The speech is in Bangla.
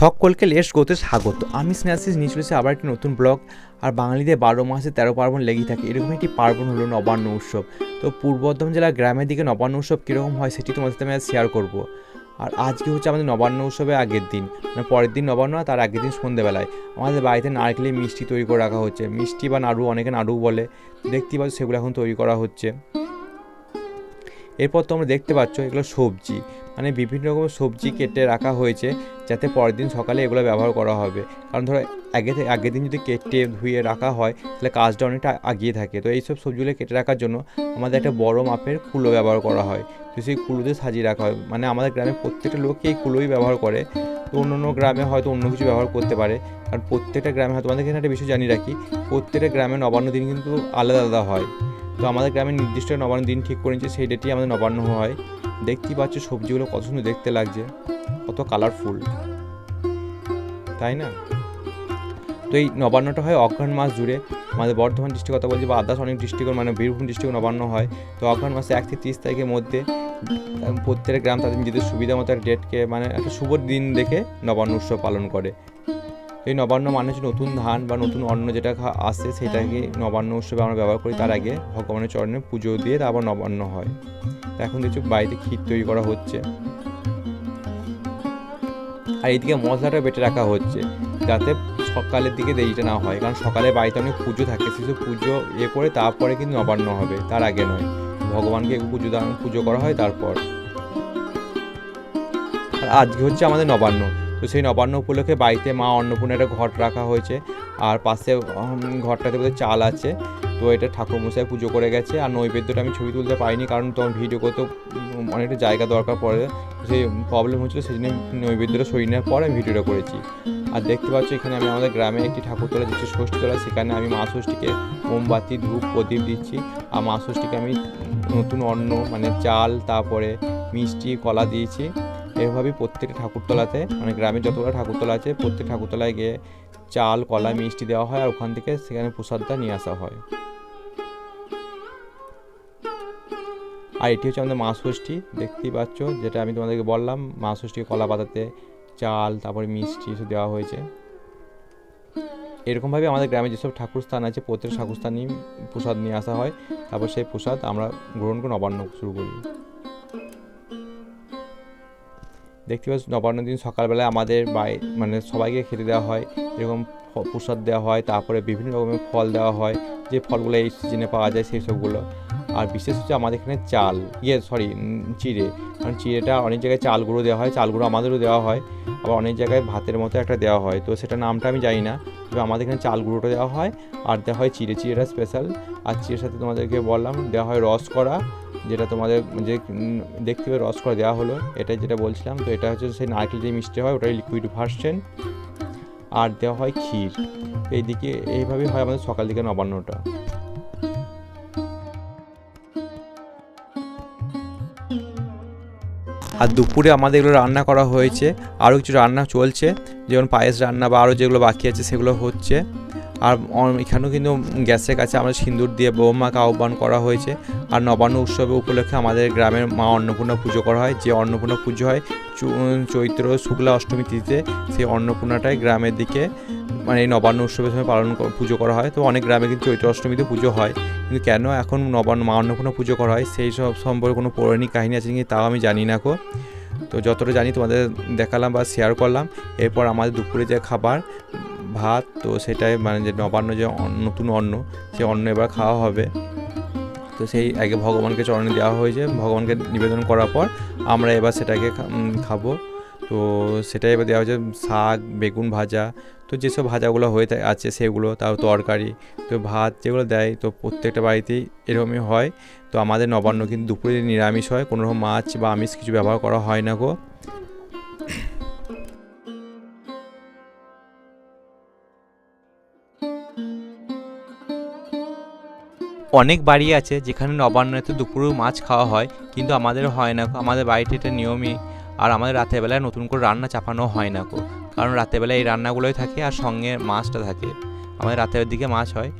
সকলকে লেস গোতে স্বাগত। আমি স্নেহাশিস নিয়ে চলেছি আবার একটি নতুন ব্লগ, আর বাঙালিদের বারো মাসে তেরো পার্বণ লেগেই থাকে। এরকম একটি পার্বণ হলো নবান্ন উৎসব। তো পূর্ব বর্ধমান জেলার গ্রামের দিকে নবান্ন উৎসব কীরকম হয় সেটি তোমাদের সাথে আমি শেয়ার করব। আর আজকে হচ্ছে আমাদের নবান্ন উৎসবের আগের দিন। মানে পরের দিন নবান্ন আর তার আগের দিন সন্ধেবেলায়। আমাদের বাড়িতে নারকেলের মিষ্টি তৈরি করে রাখা হচ্ছে। মিষ্টি বা নাড়ু, অনেকে নাড়ু বলে। দেখতেই পাচ্ছ সেগুলো এখন তৈরি করা হচ্ছে। এরপর তোমরা দেখতে পাচ্ছ এগুলো সবজি। মানে বিভিন্ন রকমের সবজি কেটে রাখা হয়েছে যাতে পরের দিন সকালে এগুলো ব্যবহার করা হবে। কারণ ধরো, আগে থেকে আগের দিন যদি কেটে ধুয়ে রাখা হয়, তাহলে কাজটা অনেকটা আগিয়ে থাকে। তো এইসব সবজিগুলো কেটে রাখার জন্য আমাদের একটা বড় মাপের কুলো ব্যবহার করা হয়। তো সেই কুলোতে সাজিয়ে রাখা হয়। মানে আমাদের গ্রামে প্রত্যেকটা লোক এই কুলোই ব্যবহার করে। তো অন্য অন্য গ্রামে হয়তো অন্য কিছু ব্যবহার করতে পারে। কারণ প্রত্যেকটা গ্রামে, হয়তো আমাদের এখানে একটা বিষয় জানিয়ে রাখি, প্রত্যেকটা গ্রামে নবান্ন দিন কিন্তু আলাদা আলাদা হয়। তো আমাদের গ্রামে নির্দিষ্ট নবান্ন দিন ঠিক করে সেই ডেটেই আমাদের নবান্ন হয়। দেখতেই পাচ্ছ সবজিগুলো কত সুন্দর দেখতে লাগছে কত কালারফুল তাই না? তো এই নবান্নটা হয় অঘ্রাণ মাস জুড়ে। আমাদের বর্ধমান ডিস্ট্রিক্ট কথা বলছি বা আদার্স অনেক ডিস্ট্রিক্ট মানে বীরভূম ডিস্ট্রিক্ট নবান্ন হয়। তো অঘ্রাণ মাসে এক থেকে তিরিশ তারিখের মধ্যে উম, প্রত্যেকটা গ্রাম তাদের নিজেদের সুবিধা মতো একটা ডেটকে মানে একটা শুভ দিন দেখে নবান্ন উৎসব পালন করে। এই নবান্ন মানে হচ্ছে নতুন ধান বা নতুন অন্ন যেটা আসে সেটাকে নবান্ন উৎসবে আমরা ব্যবহার করি। তার আগে ভগবানের চরণে পুজো দিয়ে তারপর নবান্ন হয়। এখন দেখছি বাড়িতে ক্ষীর তৈরি করা হচ্ছে। আর এইদিকে মশলাটা বেটে রাখা হচ্ছে। যাতে সকালের দিকে দেরিটা না হয়। কারণ সকালে বাড়িতে অনেক পুজো থাকে। সেসব পুজো ইয়ে করে তারপরে কিন্তু নবান্ন হবে। তার আগে নয়। ভগবানকে পুজো পুজো করা হয় তারপর। আর আজকে হচ্ছে আমাদের নবান্ন। তো সেই নবান্ন উপলক্ষে বাড়িতে মা অন্নপূর্ণা একটা ঘট রাখা হয়েছে। আর পাশে ঘরটাতে বোধহয় চাল আছে। তো এটা ঠাকুর মশাই পুজো করে গেছে। আর নৈবেদ্যটা আমি ছবি তুলতে পারিনি কারণ তোমার ভিডিও করতে অনেকটা জায়গা দরকার পড়ে। সেই প্রবলেম হচ্ছিল সেই জন্য নৈবেদ্যটা সরিয়ে নেওয়ার পরে আমি ভিডিওটা করেছি। আর দেখতে পাচ্ছ এখানে আমি আমাদের গ্রামে একটি ঠাকুর তোলা দিচ্ছি ষষ্ঠী তোলা, সেখানে আমি মা ষষ্ঠীকে মোমবাতি, ধূপ, প্রদীপ দিচ্ছি। আর মা ষষ্ঠীকে আমি নতুন অন্ন মানে চাল, তারপরে মিষ্টি, কলা দিয়েছি। এভাবেই প্রত্যেকটা ঠাকুরতলাতে মানে গ্রামের যতগুলো ঠাকুরতলা আছে, প্রত্যেক ঠাকুরতলায় গিয়ে চাল, কলা, মিষ্টি দেওয়া হয় আর ওখান থেকে সেখানে প্রসাদটা নিয়ে আসা হয়। আর এটি হচ্ছে আমাদের মা ষষ্ঠী, দেখতেই পাচ্ছ, যেটা আমি তোমাদেরকে বললাম, মা ষষ্ঠীকে কলা পাতাতে চাল, তারপরে মিষ্টি এসব দেওয়া হয়েছে। এরকমভাবে আমাদের গ্রামে যেসব ঠাকুর স্থান আছে প্রত্যেক ঠাকুর স্থানই প্রসাদ নিয়ে আসা হয়। তারপর সেই প্রসাদ আমরা গ্রহণ করে নবান্ন শুরু করি। দেখতে পাচ্ছ, নবান্ন দিন সকালবেলায় আমাদের বাই মানে সবাইকে খেতে দেওয়া হয়। এরকম প্রসাদ দেওয়া হয়, তারপরে বিভিন্ন রকমের ফল দেওয়া হয়। যে ফলগুলো এই সিজনে পাওয়া যায় সেই সবগুলো। আর বিশেষ হচ্ছে আমাদের এখানে চাল ইয়ে সরি চিড়ে। কারণ চিড়েটা অনেক জায়গায় চাল গুঁড়ো দেওয়া হয় চাল গুঁড়ো আমাদেরও দেওয়া হয়। আবার অনেক জায়গায় ভাতের মতো একটা দেওয়া হয়। তো সেটা নামটা আমি জানি না। তবে আমাদের এখানে চাল গুঁড়োটা দেওয়া হয়। আর দেওয়া হয় চিড়ে, চিড়েটা স্পেশাল আর চিড়ের সাথে তোমাদেরকে বললাম, দেওয়া হয় রস করা। যেটা তোমাদের যে দেখতে পাবে রস করে দেওয়া হলো, এটাই যেটা বলছিলাম। তো এটা হচ্ছে সেই নারকেল যে মিষ্টি হয় ওটাই লিকুইড ভার্সেন আর দেওয়া হয় ক্ষীর। এইদিকে এইভাবেই হয় আমাদের সকাল দিকে নবান্নটা। আর দুপুরে আমাদের এগুলো রান্না করা হয়েছে। আরও কিছু রান্না চলছে। যেমন পায়েস রান্না বা আরও যেগুলো বাকি আছে, সেগুলো হচ্ছে। আর এখানেও কিন্তু গ্যাসের কাছে আমরা সিঁদুর দিয়ে বৌমাকে আহ্বান করা হয়েছে। আর নবান্ন উৎসবে উপলক্ষে আমাদের গ্রামের মা অন্নপূর্ণা পুজো করা হয়। যে অন্নপূর্ণা পুজো হয় চৈত্র শুক্লা অষ্টমী তিথিতে, সেই অন্নপূর্ণাটাই গ্রামের দিকে মানে এই নবান্ন উৎসবের সময় পালন পুজো করা হয়। তো অনেক গ্রামে কিন্তু চৈত্র অষ্টমীতে পুজো হয়। কিন্তু কেন এখন নবান্ন, মা অন্নপূর্ণা পুজো করা হয় সেই সব সম্পর্কে কোনো পৌরাণিক কাহিনী আছে কি তাও আমি জানি না কো তো যতটা জানি তোমাদের দেখালাম বা শেয়ার করলাম। এরপর আমাদের দুপুরে যে খাবার ভাত, তো সেটাই মানে যে নবান্ন যে নতুন অন্ন, সে অন্ন এবার খাওয়া হবে। তো সেই আগে ভগবানকে চরণে দেওয়া হয়েছে। ভগবানকে নিবেদন করার পর আমরা এবার সেটাকে খাব। তো সেটাই এবার দেওয়া হয়েছে, শাক, বেগুন ভাজা। তো যেসব ভাজাগুলো হয়ে আছে সেগুলো তার তরকারি। তো ভাত যেগুলো দেয়, তো প্রত্যেকটা বাড়িতেই এরকমই হয়। তো আমাদের নবান্ন কিন্তু দুপুরে নিরামিষ হয় কোনো রকম মাছ বা আমিষ কিছু ব্যবহার করা হয় না গো। অনেক বাড়ি আছে যেখানে নবান্নতে দুপুরেও মাছ খাওয়া হয়, কিন্তু আমাদের হয় না আমাদের বাড়িতে এটা নিয়মই। আর আমাদের রাতের বেলায় নতুন করে রান্না চাপানো হয় না কো কারণ রাতের বেলায় এই রান্নাগুলোই থাকে আর সঙ্গে মাছটা থাকে। আমাদের রাতের দিকে মাছ হয়।